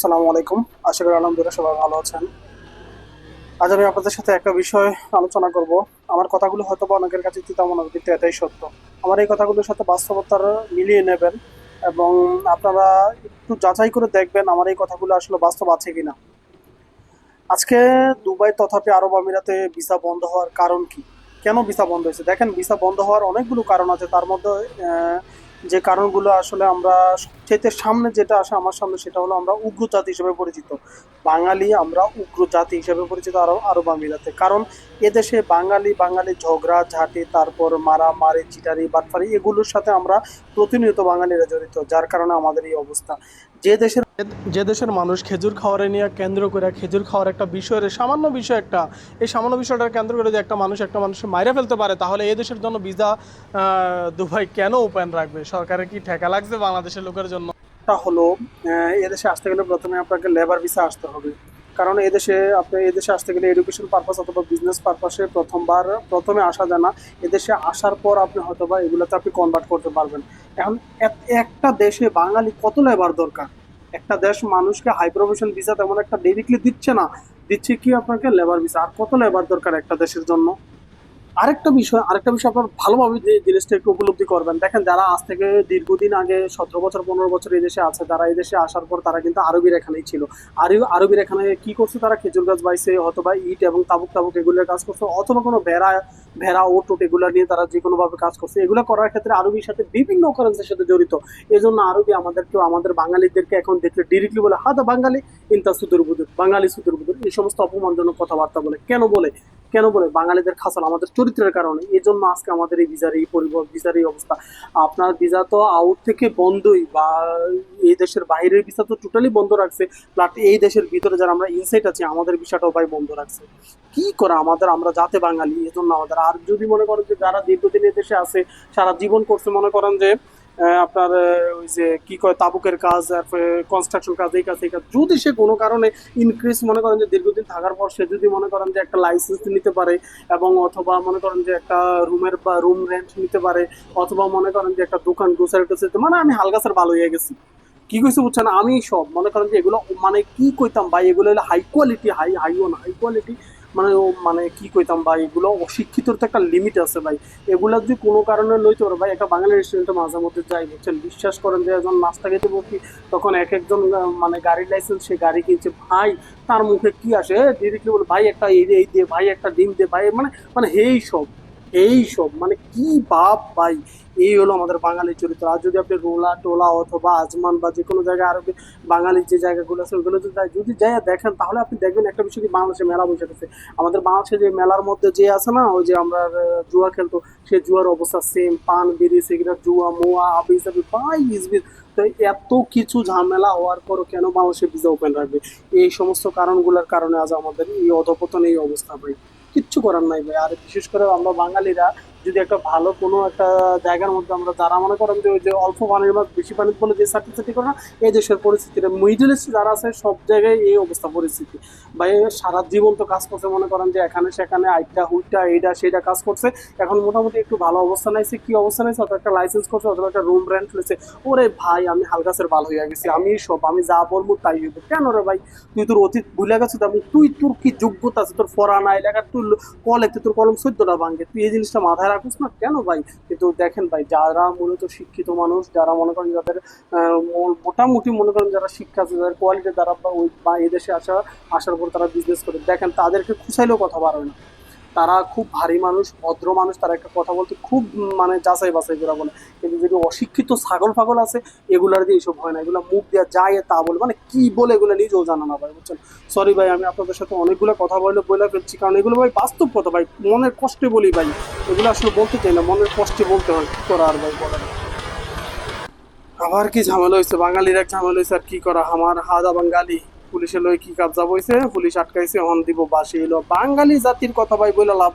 আসসালামু আলাইকুম। আশা করি আলহামদুলিল্লাহ সবাই ভালো আছেন। আজ আমি আপনাদের সাথে একটা বিষয় আলোচনা করব। আমার কথাগুলো হয়তো বা অনেকের কাছে তিতা মনে হবে, কিন্তু এটাই সত্য। আমার এই কথাগুলোর সাথে বাস্তবতার মিলিয়ে নেবেন এবং আপনারা একটু যাচাই করে দেখবেন আমার এই কথাগুলো আসলে বাস্তব আছে কিনা। আজকে দুবাই তথাপি আরব আমিরাতে ভিসা বন্ধ হওয়ার কারণ কি? কেন ভিসা বন্ধ হয়েছে? দেখেন ভিসা বন্ধ হওয়ার অনেকগুলো কারণ আছে। তার মধ্যে যে কারণগুলো আসলে আমরা সবচেয়ে সামনে যেটা আসে আমার সামনে সেটা হলো আমরা উগ্র জাতি হিসেবে পরিচিত। বাঙালি আমরা উগ্র জাতি হিসেবে পরিচিত আরও আরব আমিরাতে কারণ এদেশে বাঙালি বাঙালি ঝগড়া, ঝাঁটি, তারপর মারামারি, চিটারি বাটফারি এগুলোর সাথে আমরা প্রতিনিয়ত বাঙালিরা জড়িত, যার কারণে আমাদের এই অবস্থা। যে দেশের যে দেশের মানুষ খেজুর খাওয়ারে নিয়ে কেন্দ্র করে, খেজুর খাওয়ার একটা বিষয়ের সামান্য বিষয় একটা, এই সামান্য বিষয়টা কেন্দ্র করে যদি একটা মানুষ একটা মানুষকে মাইরে ফেলতে পারে, তাহলে এই দেশের জন্য ভিসা দুবাই কেন ওপেন রাখবে? সরকারের কি ঠেকা লাগছে বাংলাদেশের লোকের জন্য? টা হলো এদেশে আসতে গেলে প্রথমে আপনাকে লেবার ভিসা আসতে হবে। কারণ এদেশে আপনি এদেশে আসতে গেলে এডুকেশন পারপাস অথবা বিজনেস পারপাসে প্রথমবার, প্রথমে আসা যায় না। এদেশে আসার পর আপনি হয়তো বা এগুলোতে আপনি কনভার্ট করতে পারবেন। এখন এক- একটা দেশে বাঙালি কত লেবার দরকার? একটা দেশ মানুষকে হাই প্রফেশন ভিসা তেমন একটা ডিরেক্টলি দিচ্ছে না। দিচ্ছে কি আপনাকে লেবার ভিসা আর কত লেবার দরকার একটা দেশের জন্য? আরেকটা বিষয় আরেকটা বিষয় আপনার ভালোভাবে যে জিনিসটা একটু উপলব্ধি করবেন। দেখেন যারা আজ থেকে দীর্ঘদিন আগে সতেরো বছর, পনেরো বছর এই দেশে আছে তারা এই দেশে আসার পর তারা কিন্তু আরবির এখানেই ছিল। আরবি আরবির এখানে কি করছে তারা? খেজুর গাছ বাইছে, অথবা ইট এবং তাবুক তাবুক এগুলোর কাজ করছে, অথবা কোনো ভেড়া ভেড়া, ওট ওট এগুলো নিয়ে তারা যে কোনোভাবে কাজ করছে, এগুলো করার ক্ষেত্রে আরবির সাথে বিভিন্ন কারেন্সের সাথে জড়িত। এই জন্য আরবি আমাদেরকেও, আমাদের বাঙালিদেরকে এখন দেখলে ডিরেক্টলি বলে, হাদা বাঙালি, ইন্তা সুদুর বুদুর, বাঙালি সুদুর বুদুর। এই সমস্ত অপমানজনক কথাবার্তা বলে। কেন বলে? কেন বলে? বাঙালিদের খাসাল আমাদের চরিত্রের কারণে। এই জন্য আজকে আমাদের এই ভিসার এই পরিবহন ভিসার এই অবস্থা। আপনার ভিসা তো আউট থেকে বন্ধই বা এই দেশের বাইরের ভিসা তো টোটালি বন্ধ রাখছে। প্লাট এই দেশের ভিতরে যারা আমরা ইনসাইট আছি, আমাদের ভিসাটাও ভাই বন্ধ রাখছে। কি করা আমাদের আমরা যাতে বাঙালি? এই জন্য আমাদের আর যদি মনে করেন যে যারা দীর্ঘদিন এই দেশে আছে, সারা জীবন করছে, মনে করেন যে আপনার ওই যে কি কয় তাবুকের কাজ কনস্ট্রাকশন কাজ, এই কাজ এই কাজ। যদি সে কোনো কারণে ইনক্রিজ মনে করেন যে দীর্ঘদিন থাকার পর, সে যদি মনে করেন যে একটা লাইসেন্স নিতে পারে এবং অথবা মনে করেন যে একটা রুমের বা রুম রেন্ট নিতে পারে, অথবা মনে করেন যে একটা দোকান গ্রোসারি টোসারি মানে আমি হালকাসের ভালো হয়ে গেছি। কি কইছে বুঝছেন? আমি সব মনে করেন যে এগুলো মানে কি কইতাম ভাই, এগুলো হলো হাই কোয়ালিটি হাই হাইও না হাই কোয়ালিটি মানে ও মানে কি কইতাম ভাই, এগুলো অশিক্ষিতর তো একটা লিমিট আছে ভাই। এগুলো যদি কোনো কারণে লইতে পারো ভাই, একটা বাঙালি রেস্টুরেন্টে মাঝে মধ্যে যাই, বুঝছেন? বিশ্বাস করেন যে একজন নাস্তা খেতে বসি তখন এক একজন মানে গাড়ির লাইসেন্স সে গাড়ি কিনছে, ভাই, তার মুখে কি আসে? ডিরেক্টলি বলে, ভাই, একটা এই দিয়ে ভাই, একটা ডিম দে, ভাই মানে মানে হেই সব। এই সব মানে কি বাপ ভাই, এই হলো আমাদের বাঙালি চরিত্র। আর যদি আপনি রোলা টোলা অথবা আজমান বা যে কোনো জায়গায় আরও বাঙালির যে জায়গাগুলো আছে, ওগুলো যদি যদি যাই দেখেন, তাহলে আপনি দেখবেন একটা বিষয় কি বাংলাদেশে মেলা বসে গেছে। আমাদের বাংলাদেশে যে মেলার মধ্যে যে আছে না, ওই যে আমরা জুয়া খেলতো, সে জুয়ার অবস্থা সেম পান, বিড়ি, সিগারেট, জুয়া, মোয়া আবি সাবি ভাই ইসবিস তো এত কিছু ঝামেলা হওয়ার পরও কেন বাংলাদেশে ভিসা ওপেন রাখবে? এই সমস্ত কারণগুলোর কারণে আজ আমাদের এই অধপতন এই অবস্থা ভাই। কিচ্ছু করার নাই ভাই। আর বিশেষ করে আমরা বাঙালিরা যদি একটা ভালো কোনো একটা জায়গার মধ্যে আমরা যারা মনে করেন যে ওই যে অল্প পানির মাছ বেশি পানির বলে যে সার্টিফিকেট করে না, এই দেশের পরিস্থিতিটা মিডল ইস্ট যারা আছে সব জায়গায় এই অবস্থা, পরিস্থিতি। বা সারা জীবন তো কাজ করছে, মনে করেন যে এখানে সেখানে আইটা হুইটা এইটা, সেইটা কাজ করছে। এখন মোটামুটি একটু ভালো অবস্থা নাইছে। কি অবস্থা নাইছে? অথবা একটা লাইসেন্স করছে, অথবা একটা রুম রেন্ট হয়েছে ওরে ভাই, আমি হালকাসের ভালো হয়ে গেছি। আমি সব, আমি যা বলব তাই হইব। কেন রে ভাই? তুই তোর অতীত ভুলে গেছিস আমি, তুই তোর কি যোগ্যতা আছে? তোর ফরানা এলাকার তুই কলেতে তোর কলম চোদ্দটা ভাঙে। তুই এই জিনিসটা মাথায় রাখিস না, কেন ভাই? কিন্তু দেখেন ভাই, যারা মূলত শিক্ষিত মানুষ, যারা মনে করেন যাদের মোটামুটি মনে করেন যারা শিক্ষা আছে যাদের কোয়ালিটি দ্বারা বা ওই বা এদেশে আসা, আসার পর তারা বিজনেস করে, দেখেন তাদেরকে খুশাইলেও কথা বাড়বে না। তারা খুব ভারী মানুষ, ভদ্র মানুষ, তারা একটা কথা বলতে খুব মানে যাচাই বাছাই করে বলে। কিন্তু যদি অশিক্ষিত ছাগল ফাগল আছে, এগুলার দিয়ে এইসব হয় না। এগুলো মুখ দেওয়া যায় তা বলে। মানে কি বলে এগুলো নিজেও জানা না ভাই, বুঝছেন? সরি ভাই, আমি আপনাদের সাথে অনেকগুলো কথা বলে বলে ফেলছি। কারণ এগুলো ভাই বাস্তব কথা ভাই, মনের কষ্টে বলি ভাই। এগুলো আসলে বলতে চাই না, মনের কষ্টে বলতে হয়। করা আর ভাই বলে আবার কি ঝামেলা হয়েছে বাঙালির এক ঝামেলা হয়েছে আর কি করা? আমার হাদা বাঙালি। পুলিশে লই কি কাজ যাবইছে? পুলিশ আটকাইছে, অন দিব বাসি এলো বাঙালি জাতির কথা ভাই বলে লাভ